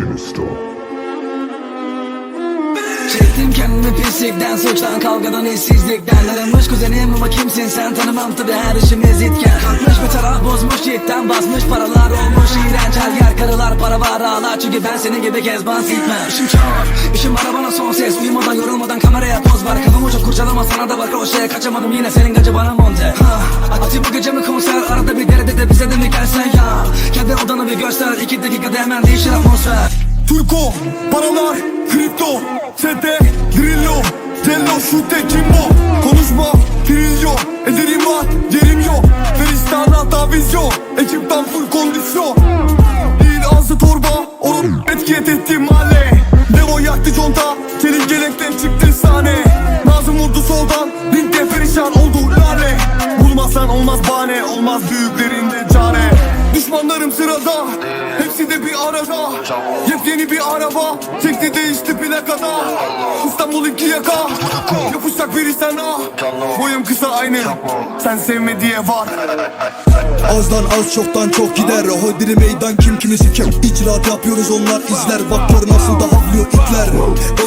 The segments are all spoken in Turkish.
Sinister. Çektim kendimi pislikten Suçtan kavgadan işsizlikten. Arınmış kuzenim ama kimsin sen? Tanımam tabi her işim ezitken. Kalkmış bir taraf bozmuş cidden. Basmış paralar olmuş iğrenç. Her yer karılar para var ağlar. Çünkü ben senin gibi kezban silmem İşim çok işim var bana son ses. Uyumadan yorulmadan kameraya poz var Kafamı çok kurcalama sana da var kroşe Kaçamadım yine senin gacı bana monte. Atayım bu gece mi bir derede de bize de mi gelsen ya. Kendi odanı bir göster iki dakikada hemen değişir atmosfer. Turko, paralar, kripto, sete, drillo, tello, şute, kimbo Konuşma, trilyo, ederim var, yerim yok. Feristana taviz yok, ekipten full kondisyon. Değil ağzı torba, onun etkiyet etti mahalle. Devo yaktı conta, çelik gelekten çıktı sahne. Nazım vurdu soldan, ringde perişan oldu lale Bulmazsan olmaz bahane, olmaz büyüklerinde çare Düşmanlarım sırada, hepsi de bir arada. Yepyeni bir araba, çekti değişti plakada İstanbul iki yaka, yapışacak biri sana. Boyum kısa aynı, sen sevme diye var. Azdan az çoktan çok gider. Hodri meydan kim kimi siker? İcraat yapıyoruz onlar izler. Bak gör nasıl da havlıyor itler.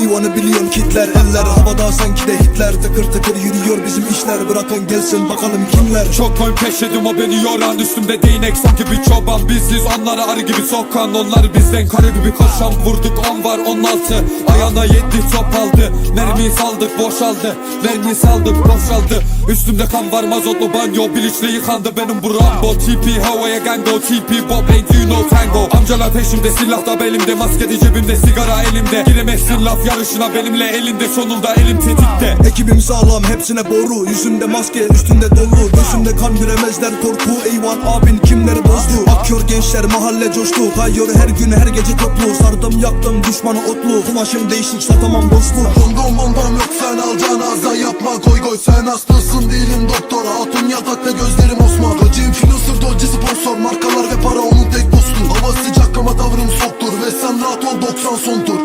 Eyvanı biliyorsun kitler Eller havada sanki de Hitler. Tıkır tıkır yürüyor bizim işler. Bırakın gelsin bakalım kimler? Çok koy peşledim o beni yoran. Üstümde değnek sanki bir çoban Biziz onlara arı gibi sokan Onlar bizden. Karı gibi koşan Vurduk on var on altı. Ayağına yedi top aldı. Mermi saldık boşaldı. Mermi saldık boşaldı. Üstümde kan var mazotlu banyo Bilinçle yıkandı. Benim bu Rambo TP havaya gango TP Bob ain't you no tango. Amcalar peşimde silah da belimde Maskede cebimde sigara elimde. Giremezsin laf yarışına benimle elinde Sonunda elim tetikte. Ekibim sağlam hepsine boru. Yüzünde maske üstünde dolu. Gözünde kan göremezler korku Eyvan. Abin kimleri bozdu Akıyor gençler mahalle coştu. Kayıyor her gün her gece toplu. Sardım yaktım düşmanı otlu. Kumaşım değişik satamam dostluk Kondom bombam yok sen alacağın ağza yapma. Koy koy Sen hastasın değilim doktor. Hatun yatakta gözlerim Osman. Doji influencer doji sponsor. Markalar ve para onun tek dostu. Hava sıcak ama tavrım soktur. Ve sen rahat ol 90 son tur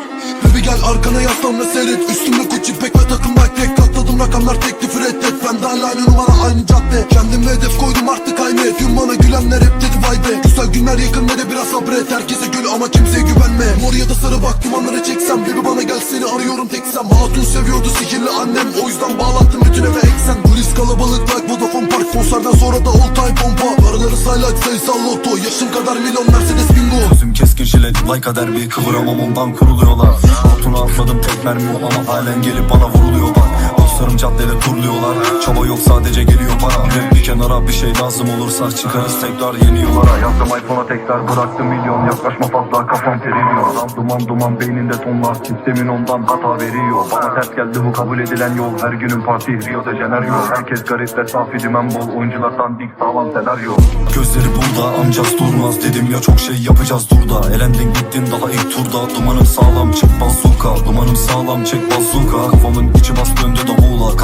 Baby gel arkana yaslan ve seyret. Üstümde Gucci pek ve takım like tek Rakamlar teklifi reddet Ben de hala aynı numara aynı cadde. Kendime hedef koydum artık aynı Tüm bana gülenler hep dedi vay be Güzel günler yakın ve de biraz sabret. Herkese gül ama kimseye güvenme. Mor ya da sarı bak dumanları çeksem. Baby bana gel seni arıyorum teksem Hatun seviyordu sihirli annem. O yüzden bağlattım bütün eve eksen. Polis kalabalık like Vodafone Park Konserden sonra da all time pompa Paraları say like sayısal loto. Yaşım kadar milyon Mercedes bingo. Gözüm keskin jilet like derbi. Kıvıramam ondan kuruluyorlar. Altına atmadım tek mermi ama halen gelip bana vuruluyorlar Dostlarım caddede turluyorlar. Çaba yok sadece geliyor para. Rap bir kenara bir şey lazım olursa Çıkarız tekrar yeni yolara Yazdım iPhone'a tekrar bıraktım. Milyon Yaklaşma fazla kafam teriliyor Adam duman duman beyninde tonlar Sistemin ondan hata veriyor. Bana ters geldi bu kabul edilen yol. Her günün parti Rio de Janeiro Herkes garip ve safi dümen bol. Oyunculardan dik sağlam senaryo. Gözleri burada amcaz durmaz Dedim ya çok şey yapacağız durda. Elendin gittin daha ilk turda. Dumanım sağlam çek bazuka Dumanım sağlam çek bazuka Kafamın içi bas döndü davula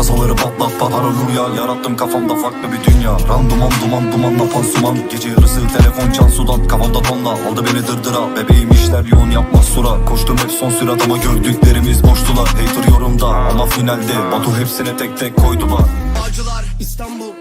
Kasaları patlat para rüya Yarattım kafamda farklı bir dünya. Randuman duman dumanla pansuman Gece yarısı telefon can sudan. Kafamda tonla aldı beni dırdıra. Bebeğim işler yoğun yapmaz sura. Koştum hep son sürat ama gördüklerimiz boştular Hater yorumda ama finalde Batu hepsine tek tek koydular Avcılar İstanbul